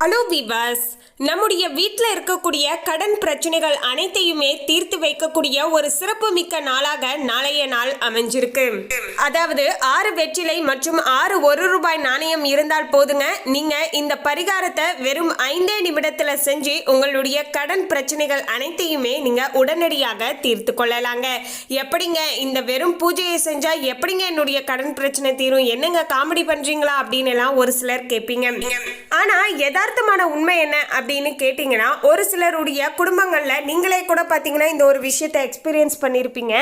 Hello விவாஸ் நம்முடைய வீட்டில் இருக்கக்கூடிய கடன் பிரச்சனைகள் அனைத்தையுமே தீர்த்து வைக்கக்கூடிய ஒரு சிறப்பு மிக்க நாளாக நாளைய நாள் அமைஞ்சிருக்கு. அதாவது ஆறு வெற்றிலை மற்றும் ஆறு ஒரு ரூபாய் நாணயம் இருந்தால் போதுங்க. நீங்க இந்த பரிகாரத்தை வெறும் ஐந்தே நிமிடத்துல செஞ்சு உங்களுடைய கடன் பிரச்சனைகள் அனைத்தையுமே நீங்க உடனடியாக தீர்த்து கொள்ளலாங்க. எப்படிங்க இந்த வெறும் பூஜையை செஞ்சா எப்படிங்க என்னுடைய கடன் பிரச்சனை தீரும்? என்னங்க காமெடி பண்றீங்களா? அப்படின்னு எல்லாம் ஒரு சிலர் கேட்பீங்க ஆனா யதார்த்தமான உண்மை என்ன அப்படின்னு கேட்டிங்கன்னா ஒரு சிலருடைய குடும்பங்கள்ல நீங்களே கூட பார்த்தீங்கன்னா இந்த ஒரு விஷயத்தை எக்ஸ்பீரியன்ஸ் பண்ணியிருப்பீங்க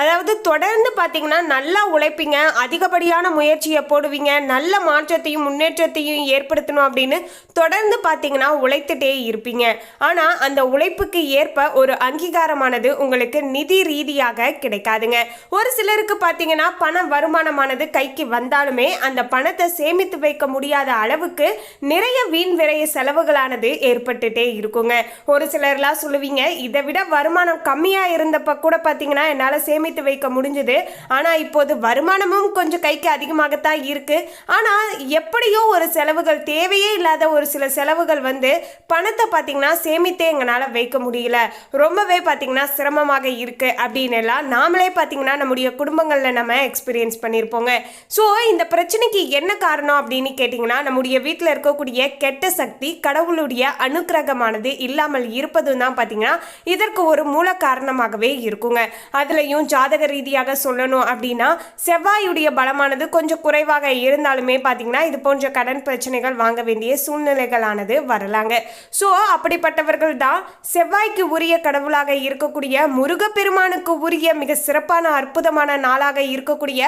அதாவது தொடர்ந்து பாத்தீங்கன்னா நல்லா உழைப்பீங்க அதிகப்படியான முயற்சியை போடுவீங்க நல்ல மாற்றத்தையும் முன்னேற்றத்தையும் ஏற்படுத்தணும் அப்படின்னு தொடர்ந்து பார்த்தீங்கன்னா உழைத்துட்டே இருப்பீங்க. ஆனா அந்த உழைப்புக்கு ஏற்ப ஒரு அங்கீகாரமானது உங்களுக்கு நிதி ரீதியாக கிடைக்காதுங்க. ஒரு சிலருக்கு பார்த்தீங்கன்னா பண வருமானமானது கைக்கு வந்தாலுமே அந்த பணத்தை சேமித்து வைக்க முடியாத அளவுக்கு நிறைய வீண் விரைய செலவுகளானது ஏற்பட்டுட்டே இருக்குங்க. ஒரு சிலர்லாம் சொல்லுவீங்க இதை விட வருமானம் கம்மியாக இருந்தப்ப கூட பார்த்தீங்கன்னா என்னால் சேமித்து வைக்க முடிஞ்சது. ஆனால் இப்போது வருமானமும் கொஞ்சம் கைக்கு அதிகமாகத்தான் இருக்குது ஆனால் எப்படியோ ஒரு செலவுகள் தேவையே இல்லாத ஒரு சில செலவுகள் வந்து பணத்தை பார்த்தீங்கன்னா சேமித்தே எங்களால் வைக்க முடியல. ரொம்பவே பார்த்தீங்கன்னா சிரமமாக இருக்கு. அப்படின்னு எல்லாம் நாமளே பார்த்தீங்கன்னா நம்முடைய குடும்பங்களில் நம்ம எக்ஸ்பீரியன்ஸ் பண்ணியிருப்போங்க ஸோ இந்த பிரச்சனைக்கு என்ன காரணம் அப்படின்னு கேட்டிங்கன்னா நம்முடைய வீட்டில் இருக்கக்கூடிய கெட்ட சக்தி கடவுளுடைய அனுக்கிரகமானது இல்லாமல் இருப்பதும் தான் பார்த்தீங்கன்னா இதற்கு ஒரு மூல காரணமாகவே இருக்குங்க. அதுலேயும் ஜாதக ரீதியாக சொல்லணும் அப்படின்னா செவ்வாயுடைய பலமானது கொஞ்சம் குறைவாக இருந்தாலுமே பார்த்தீங்கன்னா இது போன்ற கடன் பிரச்சனைகள் வாங்க வேண்டிய சூழ்நிலைகளானது வரலாங்க. ஸோ அப்படிப்பட்டவர்கள் தான் செவ்வாய்க்கு உரிய கடவுளாக இருக்கக்கூடிய முருகப்பெருமானுக்கு உரிய மிக சிறப்பான அற்புதமான நாளாக இருக்கக்கூடிய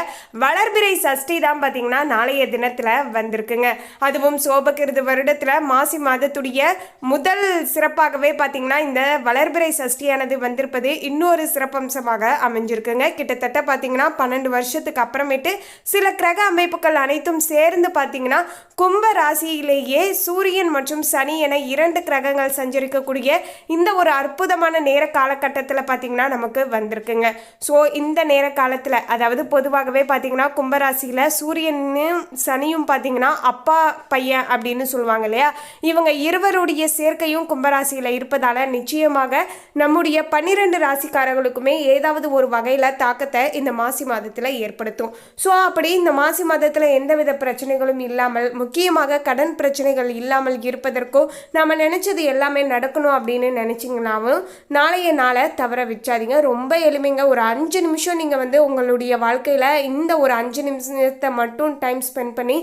வளர்பிறை சஷ்டி தான் பார்த்தீங்கன்னா நாளைய தினத்தில் வந்திருக்குங்க. அதுவும் சோபகிருது வருடத்தில் மாசி மாதத்துடைய முதல் சிறப்பாகவே பார்த்தீங்கன்னா இந்த வளர்பிறை சஷ்டியானது வந்திருப்பது இன்னொரு சிறப்பம்சமாக அமைஞ்சிருக்குங்க. கிட்டத்தட்ட பார்த்தீங்கன்னா பன்னெண்டு வருஷத்துக்கு அப்புறமேட்டு சில கிரக அமைப்புகள் அனைத்தும் சேர்ந்து பார்த்தீங்கன்னா கும்ப ராசியிலேயே சூரியன் மற்றும் சனி என இரண்டு கிரகங்கள் சஞ்சரிக்கக்கூடிய இந்த ஒரு அற்புதமான நேர காலகட்டத்தில் பார்த்தீங்கன்னா நமக்கு வந்திருக்குங்க. ஸோ இந்த நேர காலத்தில் அதாவது பொதுவாகவே பார்த்தீங்கன்னா கும்பராசியில் சூரியனும் சனியும் பார்த்தீங்கன்னா அப்பா பையன் அப்படின்னு சொல்லுவாங்க இல்லையா? இவங்க இருவருடைய சேர்க்கையும் கும்பராசியில் இருப்பதால் நிச்சயமாக நம்முடைய பன்னிரெண்டு ராசிக்காரர்களுக்குமே ஏதாவது ஒரு வகையில் தாக்கத்தை இந்த மாசி மாதத்தில் ஏற்படுத்தும். ஸோ அப்படி இந்த மாசி மாதத்தில் எந்தவித பிரச்சனைகளும் இல்லாமல் முக்கியமாக கடன் பிரச்சனைகள் இல்லாமல் இருப்பதற்கும் நம்ம நினச்சது எல்லாமே நடக்கணும் அப்படின்னு நினச்சிங்கனாலும் நாளைய நாளை தவற வச்சாதீங்க ரொம்ப எளிமைங்க. ஒரு அஞ்சு நிமிஷம் நீங்கள் வந்து உங்களுடைய வாழ்க்கையில் இந்த ஒரு அஞ்சு நிமிஷத்தை மட்டும் டைம் ஸ்பெண்ட் பண்ணி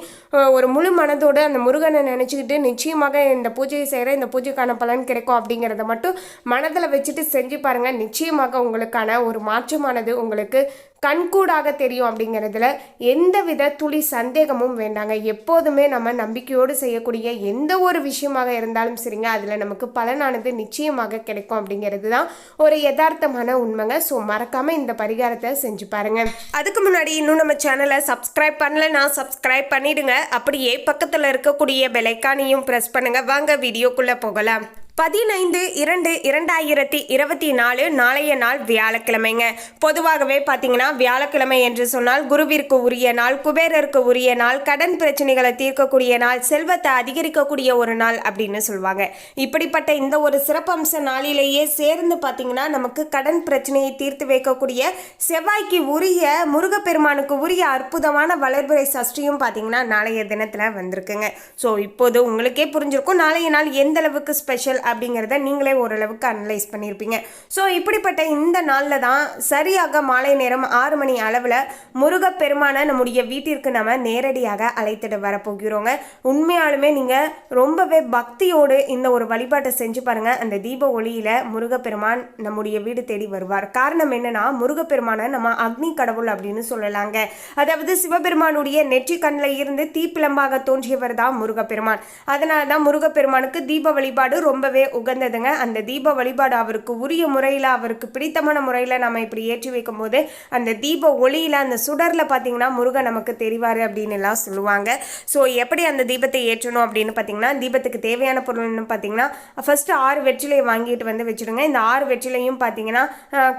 ஒரு முழு மனதோடு அந்த முருகனை நினச்சிக்கிட்டு நிச்சயமாக இந்த பூஜையை செய்கிற இந்த பூஜைக்கான பலன் கிடைக்கும் அப்படிங்கிறத மட்டும் மனதில் வச்சுட்டு செஞ்சு பாருங்கள் நிச்சயமாக உங்களுக்கான ஒரு மாற்றமானது உங்களுக்கு கண்கூடாக தெரியும் அப்படிங்கிறதுல எந்தவித துளி சந்தேகமும் வேண்டாங்க. எப்போதுமே நம்ம நம்பிக்கையோடு செய்யக்கூடிய எந்த ஒரு விஷயமாக இருந்தாலும் சரிங்க அதில் நமக்கு பலனானது நிச்சயமாக கிடைக்கும் அப்படிங்கிறது தான் ஒரு யதார்த்தமான உண்மைங்க. ஸோ மறக்காமல் இந்த பரிகாரத்தை செஞ்சு பாருங்க. அதுக்கு முன்னாடி இன்னும் நம்ம சேனலை சப்ஸ்கிரைப் பண்ணலன்னா சப்ஸ்கிரைப் பண்ணிடுங்க. அப்படியே பக்கத்தில் இருக்கக்கூடிய பெலைக்கானையும் ப்ரெஸ் பண்ணுங்க. வாங்க வீடியோக்குள்ளே போகலாம். பதினைந்து இரண்டு இரண்டாயிரத்தி இருபத்தி நாலு நாளைய நாள் வியாழக்கிழமைங்க. பொதுவாகவே பார்த்தீங்கன்னா வியாழக்கிழமை என்று சொன்னால் குருவிற்கு உரிய நாள் குபேரருக்கு உரிய நாள் கடன் பிரச்சனைகளை தீர்க்கக்கூடிய நாள் செல்வத்தை அதிகரிக்கக்கூடிய ஒரு நாள் அப்படின்னு சொல்லுவாங்க இப்படிப்பட்ட இந்த ஒரு சிறப்பம்ச நாளிலேயே சேர்ந்து பார்த்தீங்கன்னா நமக்கு கடன் பிரச்சனையை தீர்த்து வைக்கக்கூடிய செவ்வாய்க்கு உரிய முருகப்பெருமானுக்கு உரிய அற்புதமான வளர்பிறை சஷ்டியும் பார்த்தீங்கன்னா நாளைய தினத்தில் வந்திருக்குங்க. ஸோ இப்போது உங்களுக்கே புரிஞ்சிருக்கும் நாளைய நாள் எந்த அளவுக்கு ஸ்பெஷல் அப்படிங்கிறத நீங்களே ஓரளவுக்கு அனலைஸ் பண்ணியிருப்பீங்க. ஸோ இப்படிப்பட்ட இந்த நாளில் தான் சரியாக மாலை நேரம் ஆறு மணி அளவில் முருகப்பெருமானை நம்முடைய வீட்டிற்கு நம்ம நேரடியாக அழைத்துட்டு வரப்போகிறோங்க. உண்மையாலுமே நீங்கள் ரொம்பவே பக்தியோடு இந்த ஒரு வழிபாட்டை செஞ்சு பாருங்கள் அந்த தீப ஒளியில் முருகப்பெருமான் நம்முடைய வீடு தேடி வருவார். காரணம் என்னன்னா முருகப்பெருமானை நம்ம அக்னி கடவுள் அப்படின்னு சொல்லலாங்க. அதாவது சிவபெருமானுடைய நெற்றி கண்ணில் இருந்து தீப்பிளம்பாக தோன்றியவர் தான் முருகப்பெருமான். அதனால தான் முருகப்பெருமானுக்கு தீப வழிபாடு ரொம்பவே ரொம்பவே உகந்ததுங்க. அந்த தீப வழிபாடு அவருக்கு உரிய முறையில் அவருக்கு பிடித்தமான முறையில் நம்ம இப்படி ஏற்றி வைக்கும்போது அந்த தீப ஒளியில் அந்த சுடரில் பார்த்தீங்கன்னா முருகன் நமக்கு தெரிவார் அப்படின்னு எல்லாம் சொல்லுவாங்க. ஸோ எப்படி அந்த தீபத்தை ஏற்றணும் அப்படின்னு பார்த்தீங்கன்னா தீபத்துக்கு தேவையான பொருள்னு பார்த்தீங்கன்னா ஃபஸ்ட்டு ஆறு வெற்றிலையை வாங்கிட்டு வந்து வச்சுடுங்க. இந்த ஆறு வெற்றிலையும் பார்த்தீங்கன்னா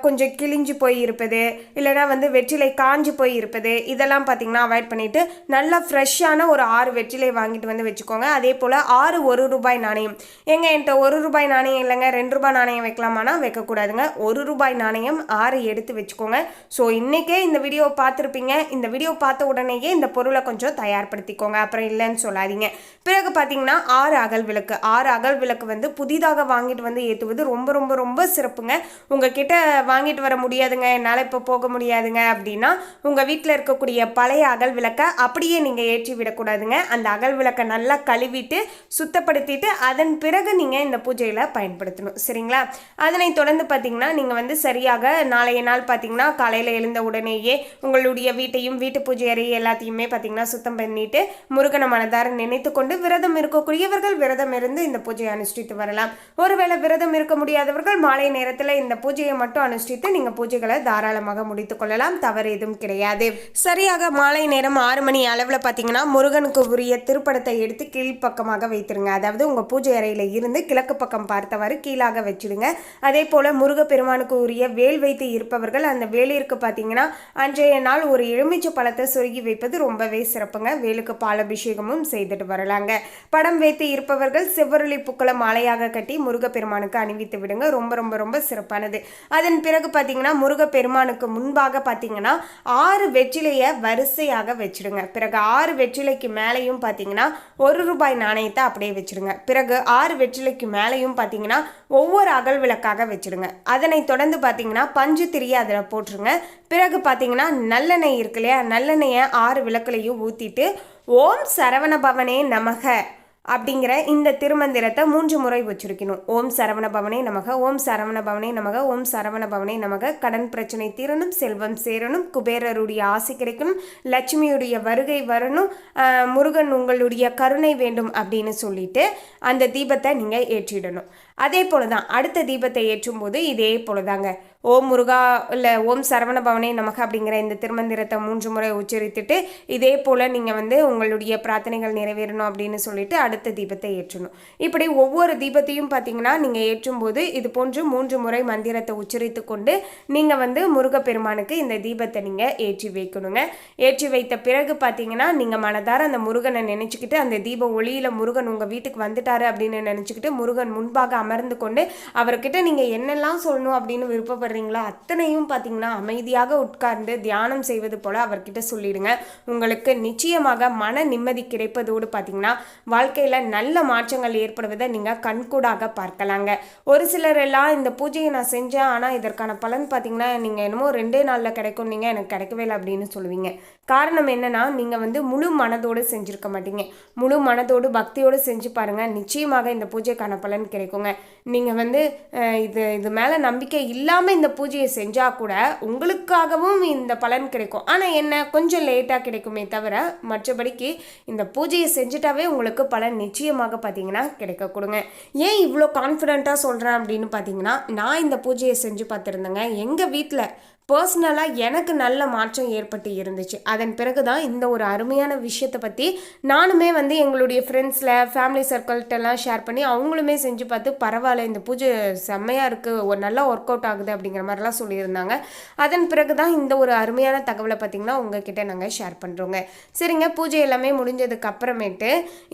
கொஞ்சம் கிழிஞ்சு போய் இருப்பது இல்லைன்னா வந்து வெற்றிலை காஞ்சு போய் இருப்பது இதெல்லாம் பார்த்தீங்கன்னா அவாய்ட் பண்ணிட்டு நல்லா ஃப்ரெஷ்ஷான ஒரு ஆறு வெற்றிலை வாங்கிட்டு வந்து வச்சுக்கோங்க. அதே போல் ஆறு ஒரு ரூபாய் நாணயம். எங்க என்கிட்ட ஒரு ரூபாய் நாணயம் இல்லைங்க ரெண்டு ரூபாய் நாணயம் வைக்கலாமானா வைக்கக்கூடாதுங்க. ஒரு ரூபாய் நாணயம் ஆறு எடுத்து வச்சுக்கோங்க. ஸோ இன்றைக்கே இந்த வீடியோ பார்த்துருப்பீங்க. இந்த வீடியோ பார்த்த உடனேயே இந்த பொருளை கொஞ்சம் தயார்படுத்திக்கோங்க. அப்புறம் இல்லைன்னு சொல்லாதீங்க. பிறகு பார்த்தீங்கன்னா ஆறு அகல் விளக்கு. ஆறு அகல் விளக்கு வந்து புதிதாக வாங்கிட்டு வந்து ஏற்றுவது ரொம்ப ரொம்ப ரொம்ப சிறப்புங்க. உங்ககிட்ட வாங்கிட்டு வர முடியாதுங்க. என்னால் இப்போ போக முடியாதுங்க. அப்படின்னா உங்கள் வீட்டில் இருக்கக்கூடிய பழைய அகல் விளக்கை அப்படியே நீங்கள் ஏற்றி விடக்கூடாதுங்க. அந்த அகல் விளக்கை நல்லா கழுவிட்டு சுத்தப்படுத்திட்டு அதன் பிறகு நீங்கள் இந்த பூஜையில் பயன்படுத்தணும். சரிங்களா? அதனை தொடர்ந்து பார்த்தீங்கன்னா நீங்கள் வந்து சரியாக நாளைய நாள் பார்த்தீங்கன்னா காலையில் எழுந்த உடனேயே உங்களுடைய வீட்டையும் வீட்டு பூஜை அறை எல்லாத்தையுமே பார்த்தீங்கன்னா சுத்தம் பண்ணிட்டு முருகன மனதார நினைத்து கொண்டு விரதம் இருக்கக்கூடியவர்கள் விரதம் இருந்து இந்த பூஜையை அனுஷ்டித்து வரலாம். ஒருவேளை விரதம் இருக்க முடியாதவர்கள் மாலை நேரத்தில் இந்த பூஜையை மட்டும் அனுஷ்டித்து நீங்கள் பூஜைகளை தாராளமாக முடித்துக் கொள்ளலாம். தவறு எதுவும் கிடையாது. சரியாக மாலை நேரம் ஆறு மணி அளவில் பார்த்தீங்கன்னா முருகனுக்கு உரிய திருப்படத்தை எடுத்து கீழ்ப்பக்கமாக வைத்திருங்க. அதாவது உங்கள் பூஜை அறையில் இருந்து கிழக்கு பக்கம் பார்த்தவாறு கீழாக வச்சிடுங்க. அதே போல் முருகப்பெருமானுக்கு உரிய வேல் வைத்து இருப்பவர்கள் அந்த வேலிற்கு பார்த்தீங்கன்னா அன்றைய நாள் ஒரு எலுமிச்சை பழத்தை சொருகி வைப்பது ரொம்பவே சிறப்புங்க. வேலுக்கு பாலபிஷேகமும் செய்துட்டு வரலாங்க. படம் வைத்து இருப்பவர்கள் செவ்வரளி பூக்களை மாலையாக கட்டி முருகப்பெருமானுக்கு அணிவித்து விடுங்க. ரொம்ப ரொம்ப ரொம்ப சிறப்பானது. அதன் பிறகு பார்த்தீங்கன்னா முருகப்பெருமானுக்கு முன்பாக பார்த்தீங்கன்னா ஆறு வெற்றிலையை வரிசையாக வச்சிடுங்க. பிறகு ஆறு வெற்றிலைக்கு மேலேயும் பார்த்தீங்கன்னா ஒரு ரூபாய் நாணயத்தை அப்படியே வச்சிடுங்க. பிறகு ஆறு வெற்றிலைக்கு மேலேயும் பார்த்தீங்கன்னா ஒவ்வொரு அகல் விளக்காக வச்சிடுங்க. அதனை தொடர்ந்து பார்த்தீங்கன்னா பஞ்சு திரியை அதில் போட்டுருங்க. பிறகு பார்த்தீங்கன்னா நல்லெண்ணெய் இருக்கு இல்லையா? நல்லெண்ணெயை ஆறு விளக்குலையும் ஊற்றிட்டு ஓம் சரவண பவனே நமக. அப்படிங்கிற இந்த திருமந்திரத்தை மூன்று முறை வச்சிருக்கணும். ஓம் சரவண பவனே நமக ஓம் சரவண பவனே நமக ஓம் சரவண பவனே நமக. கடன் பிரச்சனை தீரணும் செல்வம் சேரணும் குபேரருடைய ஆசை கிடைக்கணும் லட்சுமியுடைய வருகை வரணும் முருகன் உங்களுடைய கருணை வேண்டும் அப்படின்னு சொல்லிட்டு அந்த தீபத்தை நீங்கள் ஏற்றிடணும். அதே போல தான் அடுத்த தீபத்தை ஏற்றும் போது இதே போல தாங்க ஓம் முருகா இல்லை ஓம் சரவண பவனே நமக்கு அப்படிங்கிற இந்த திருமந்திரத்தை மூன்று முறை உச்சரித்துட்டு இதே போல் நீங்கள் வந்து உங்களுடைய பிரார்த்தனைகள் நிறைவேறணும் அப்படின்னு சொல்லிட்டு அடுத்த தீபத்தை ஏற்றணும். இப்படி ஒவ்வொரு தீபத்தையும் பார்த்தீங்கன்னா நீங்கள் ஏற்றும் போது இது போன்று மூன்று முறை மந்திரத்தை உச்சரித்து கொண்டு நீங்கள் வந்து முருகப்பெருமானுக்கு இந்த தீபத்தை நீங்கள் ஏற்றி வைக்கணுங்க. ஏற்றி வைத்த பிறகு பார்த்தீங்கன்னா நீங்கள் மனதார அந்த முருகனை நினச்சிக்கிட்டு அந்த தீப ஒளியில் முருகன் உங்கள் வீட்டுக்கு வந்துட்டாரு அப்படின்னு நினச்சிக்கிட்டு முருகன் முன்பாக அமர்ந்து கொண்டு அவர்கிட்ட நீங்கள் என்னெல்லாம் சொல்லணும் அப்படின்னு விருப்பப்படுற விருப்பப்படுறீங்களோ அத்தனையும் பார்த்தீங்கன்னா அமைதியாக உட்கார்ந்து தியானம் செய்வது போல் அவர்கிட்ட சொல்லிடுங்க. உங்களுக்கு நிச்சயமாக மன நிம்மதி கிடைப்பதோடு பார்த்தீங்கன்னா வாழ்க்கையில் நல்ல மாற்றங்கள் ஏற்படுவதை நீங்கள் கண்கூடாக பார்க்கலாங்க. ஒரு சிலர் எல்லாம் இந்த பூஜையை நான் செஞ்சேன் ஆனால் இதற்கான பலன் பார்த்தீங்கன்னா நீங்கள் என்னமோ ரெண்டே நாளில் கிடைக்கும் நீங்கள் எனக்கு கிடைக்கவே இல்லை அப்படின்னு சொல்லுவீங்க. காரணம் என்னன்னா நீங்கள் வந்து முழு மனதோடு செஞ்சுருக்க மாட்டீங்க. முழு மனதோடு பக்தியோடு செஞ்சு பாருங்கள் நிச்சயமாக இந்த பூஜைக்கான பலன் கிடைக்குங்க. நீங்கள் வந்து இது இது மேலே நம்பிக்கை இல்லாமல் இந்த பூஜையை செஞ்சால் கூட உங்களுக்காகவும் இந்த பலன் கிடைக்கும். ஆனால் என்ன கொஞ்சம் லேட்டாக கிடைக்குமே தவிர மற்றபடிக்கு இந்த பூஜையை செஞ்சுட்டாவே உங்களுக்கு பலன் நிச்சயமாக பார்த்தீங்கன்னா கிடைக்க கொடுங்க. ஏன் இவ்வளோ கான்ஃபிடென்ட்டாக சொல்கிறேன் அப்படின்னு பார்த்தீங்கன்னா நான் இந்த பூஜையை செஞ்சு பார்த்துருந்தேங்க. எங்கள் வீட்டில் பர்சனலாக எனக்கு நல்ல மாற்றம் ஏற்பட்டு இருந்துச்சு. அதன் பிறகு தான் இந்த ஒரு அருமையான விஷயத்தை பற்றி நானுமே வந்து எங்களுடைய ஃப்ரெண்ட்ஸில் ஃபேமிலி சர்க்கிள்கிட்டலாம் ஷேர் பண்ணி அவங்களுமே செஞ்சு பார்த்து பரவாயில்ல இந்த பூஜை செம்மையாக இருக்குது ஒரு நல்லா ஒர்க் அவுட் ஆகுது அப்படிங்கிற மாதிரிலாம் சொல்லியிருந்தாங்க. அதன் பிறகு தான் இந்த ஒரு அருமையான தகவலை பார்த்திங்கன்னா உங்ககிட்ட நாங்கள் ஷேர் பண்ணுறோங்க சரிங்க பூஜை எல்லாமே முடிஞ்சதுக்கு அப்புறமேட்டு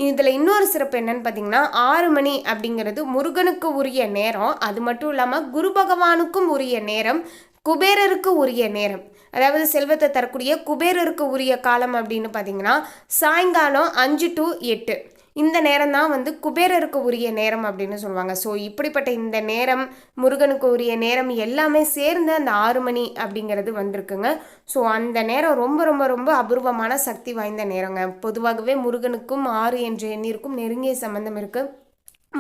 இதில் இன்னொரு சிறப்பு என்னன்னு பார்த்தீங்கன்னா ஆறு மணி அப்படிங்கிறது முருகனுக்கு உரிய நேரம். அது மட்டும் இல்லாமல் குரு பகவானுக்கும் உரிய நேரம். குபேரருக்கு உரிய நேரம். அதாவது செல்வத்தை தரக்கூடிய குபேரருக்கு உரிய காலம் அப்படின்னு பார்த்தீங்கன்னா சாயங்காலம் அஞ்சு டு எட்டு. இந்த நேரம் தான் வந்து குபேரருக்கு உரிய நேரம் அப்படின்னு சொல்லுவாங்க. ஸோ இப்படிப்பட்ட இந்த நேரம் முருகனுக்கு உரிய நேரம் எல்லாமே சேர்ந்து அந்த ஆறு மணி அப்படிங்கிறது வந்திருக்குங்க. ஸோ அந்த நேரம் ரொம்ப ரொம்ப ரொம்ப அபூர்வமான சக்தி வாய்ந்த நேரங்க. பொதுவாகவே முருகனுக்கும் ஆறு என்ற எண்ணிற்கும் நெருங்கிய சம்பந்தம் இருக்குது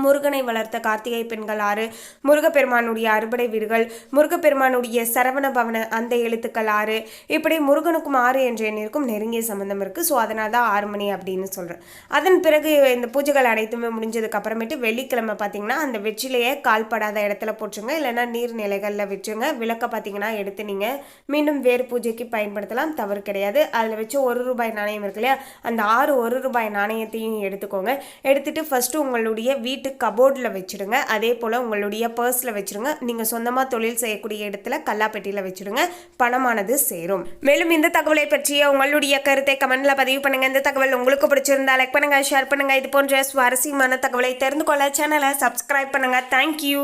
முருகனை வளர்த்த கார்த்திகை பெண்கள் ஆறு முருகப்பெருமானுடைய அறுபடை வீடுகள் முருகப்பெருமானுடைய சரவண பவன அந்த எழுத்துக்கள் ஆறு. இப்படி முருகனுக்கும் ஆறு என்ற எண்ணிற்கும் நெருங்கிய சம்பந்தம் இருக்குது ஸோ அதனால் தான் ஆறு மணி அப்படின்னு சொல்கிறேன் அதன் பிறகு இந்த பூஜைகள் அனைத்துமே முடிஞ்சதுக்கு அப்புறமேட்டு வெள்ளிக்கிழமை பார்த்தீங்கன்னா அந்த வெற்றிலையே கால்படாத இடத்துல போட்டுருங்க. இல்லைன்னா நீர்நிலைகளில் வச்சுருங்க விளக்க பார்த்தீங்கன்னா எடுத்து நீங்கள் மீண்டும் வேறு பூஜைக்கு பயன்படுத்தலாம். தவறு கிடையாது. அதில் வச்சு ஒரு ரூபாய் நாணயம் இருக்கு இல்லையா? அந்த ஆறு ஒரு ரூபாய் நாணயத்தையும் எடுத்துக்கோங்க. எடுத்துகிட்டு ஃபஸ்ட்டு உங்களுடைய வீட்டு கபோர்டில் வச்சுடுங்க. அதே போல் உங்களுடைய பர்ஸில் வச்சுருங்க நீங்கள் சொந்தமாக தொழில் செய்யக்கூடிய இடத்துல கல்லாப்பெட்டியில் வச்சுடுங்க. பணமானது சேரும். மேலும் இந்த தகவலை பற்றிய உங்களுடைய கருத்தை கமெண்டில் பதிவு பண்ணுங்கள் இந்த தகவல் உங்களுக்கு பிடிச்சிருந்தா லைக் பண்ணுங்கள் ஷேர் பண்ணுங்கள் இது போன்ற சுவாரஸ்யமான தகவலை தெரிந்து கொள்ள சேனலை சப்ஸ்கிரைப் பண்ணுங்கள் தேங்க்யூ